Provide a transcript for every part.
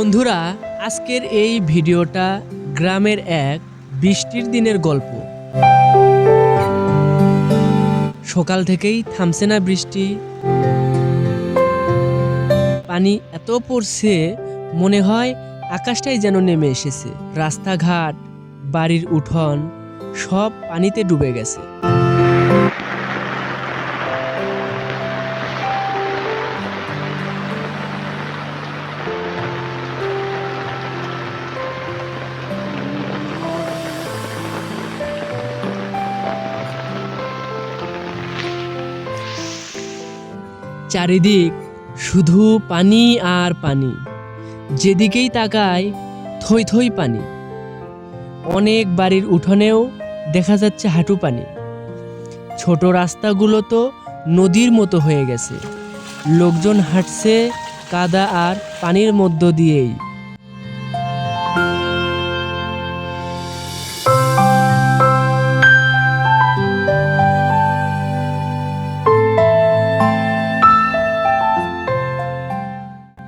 বন্ধুরা, আজকের এই ভিডিওটা গ্রামের এক বৃষ্টির দিনের গল্প। সকাল থেকেই থামছে না বৃষ্টি। পানি এত পড়ছে, মনে হয় আকাশটাই যেন নেমে এসেছে। রাস্তাঘাট, বাড়ির উঠোন, সব পানিতে ডুবে গেছে। চারিদিক শুধু পানি আর পানি। যেদিকেই তাকায় থই থই পানি। অনেক বাড়ির উঠোনেও দেখা যাচ্ছে হাঁটু পানি। ছোট রাস্তাগুলো তো নদীর মতো হয়ে গেছে। লোকজন হাঁটছে কাদা আর পানির মধ্য দিয়েই।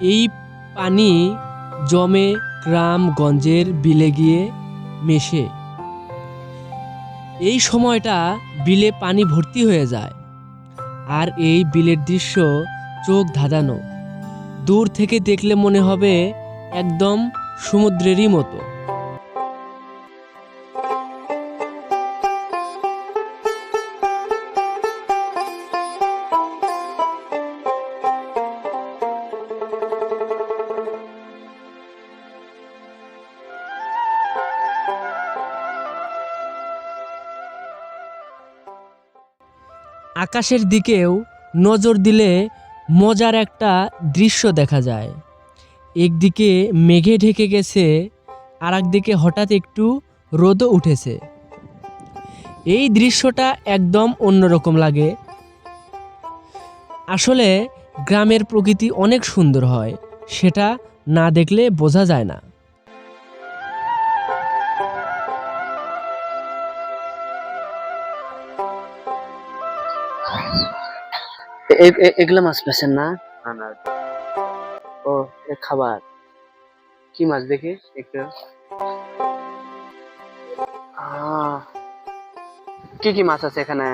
এই পানি জমে গ্রাম গঞ্জের বিলে গিয়ে মেশে। এই সময়টা বিলে পানি ভর্তি হয়ে যায় আর এই বিলের দৃশ্য চোখ ধাঁধানো। দূর থেকে দেখলে মনে হবে একদম সমুদ্রেরই মতো। আকাশের দিকেও নজর দিলে মজার একটা দৃশ্য দেখা যায়। একদিকে মেঘে ঢেকে গেছে আর একদিকে হঠাৎ একটু রোদও উঠেছে। এই দৃশ্যটা একদম অন্যরকম লাগে। আসলে গ্রামের প্রকৃতি অনেক সুন্দর হয়, সেটা না দেখলে বোঝা যায় না। এগুলো মাছ পেছেন না? ও এ খাবার। কি মাছ দেখি একটু? কি কি মাছ আছে এখানে?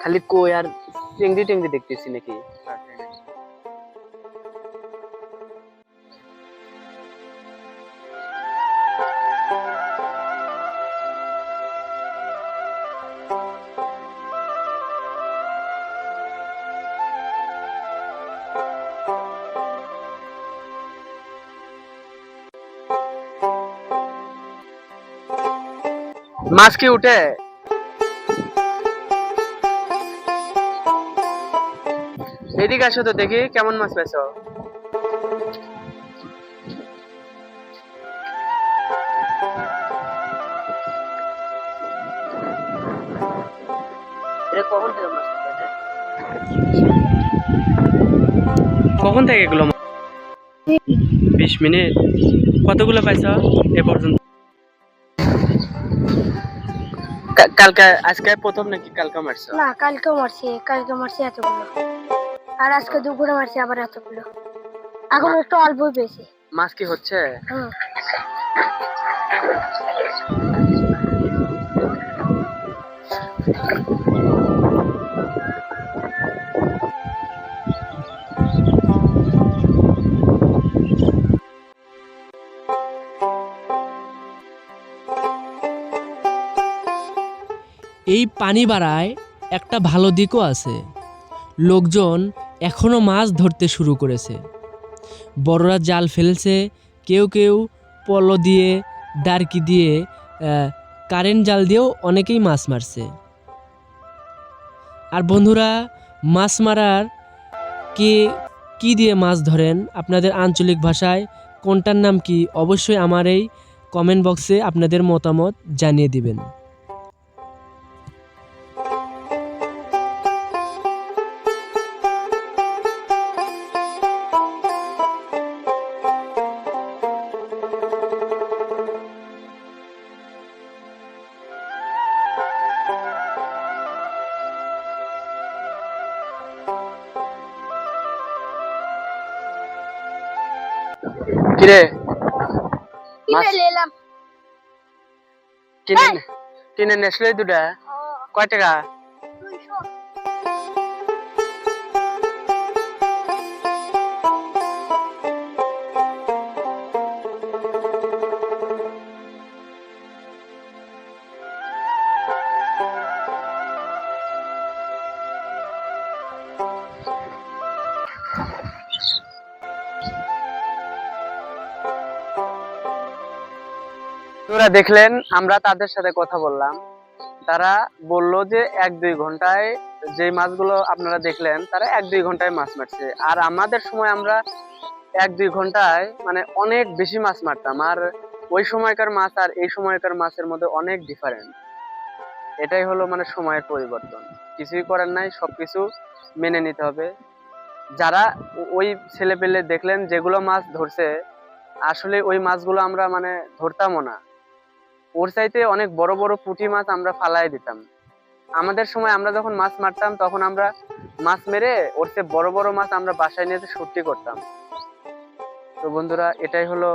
খালি কই আর টেংরি টেংরি দেখতেছি নাকি? মাছ কি উঠে? এদিকে আসো তো দেখি, কেমন মাছ পেছো কখন থেকে এগুলো? বিশ মিনিট। কতগুলো পাইছ এ পর্যন্ত? কালকে আজকে প্রথম নাকি কালকে মারছো? না কালকেও মারছি কালকে মারছি এতগুলো। আর আজকে দুপুরে মারছি আবার এতগুলো। এখন একটু অল্পই পেয়েছি মাছ কি হচ্ছে? হুম। এই পানি বাড়ায় একটা ভালো দিকও আছে। লোকজন এখনও মাছ ধরতে শুরু করেছে। বড়রা জাল ফেলছে, কেউ কেউ পলো দিয়ে, ডারকি দিয়ে কারেন্ট জাল দিয়েও অনেকেই মাছ মারছে। আর বন্ধুরা, মাছ মারার কে কি দিয়ে মাছ ধরেন, আপনাদের আঞ্চলিক ভাষায় কোনটার নাম কি, অবশ্যই আমার এই কমেন্ট বক্সে আপনাদের মতামত জানিয়ে দিবেন। কিরে? কিনে কিনে নেসলে দুটা। কয় টাকা? তোরা দেখলেন, আমরা তাদের সাথে কথা বললাম। তারা বলল যে এক দুই ঘন্টায় যে মাছগুলো আপনারা দেখলেন, তারা এক দুই ঘন্টায় মাছ মারছে। আর আমাদের সময় আমরা এক দুই ঘন্টায় মানে অনেক বেশি মাছ মারতাম। আর ওই সময়কার মাছ আর এই সময়কার মাছের মধ্যে অনেক ডিফারেন্ট এটাই হলো মানে সময়ের পরিবর্তন। কিছুই করার নাই, সবকিছু মেনে নিতে হবে। যারা ওই ছেলে পেলে দেখলেন যেগুলো মাছ ধরছে, আসলে ওই মাছগুলো আমরা মানে ধরতামও না। ওর চাইতে অনেক বড় বড় পুঁটি মাছ আমরা ফালাই দিতাম। আমাদের সময় আমরা যখন মাছ মারতাম, তখন আমরা মাছ মেরে ওর চেয়ে বড় বড় মাছ আমরা বাসায় নিয়ে সত্যি করতাম। তো বন্ধুরা, এটাই হলো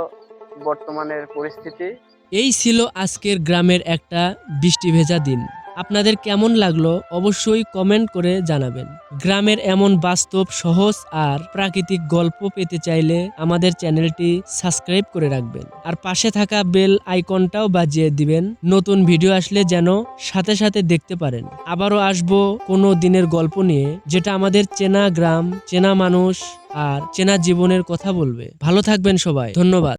বর্তমানের পরিস্থিতি। এই ছিল আজকের গ্রামের একটা বৃষ্টি ভেজা দিন। আপনাদের কেমন লাগল অবশ্যই কমেন্ট করে জানাবেন। গ্রামের এমন বাস্তব, সহজ আর প্রাকৃতিক গল্প পেতে চাইলে আমাদের চ্যানেলটি সাবস্ক্রাইব করে রাখবেন। আর পাশে থাকা বেল আইকনটাও বাজিয়ে দিবেন। নতুন ভিডিও আসলে যেন সাথে সাথে দেখতে পারেন। আবারও আসব কোনো দিনের গল্প নিয়ে, যেটা আমাদের চেনা গ্রাম, চেনা মানুষ আর চেনা জীবনের কথা বলবে। ভালো থাকবেন সবাই। ধন্যবাদ।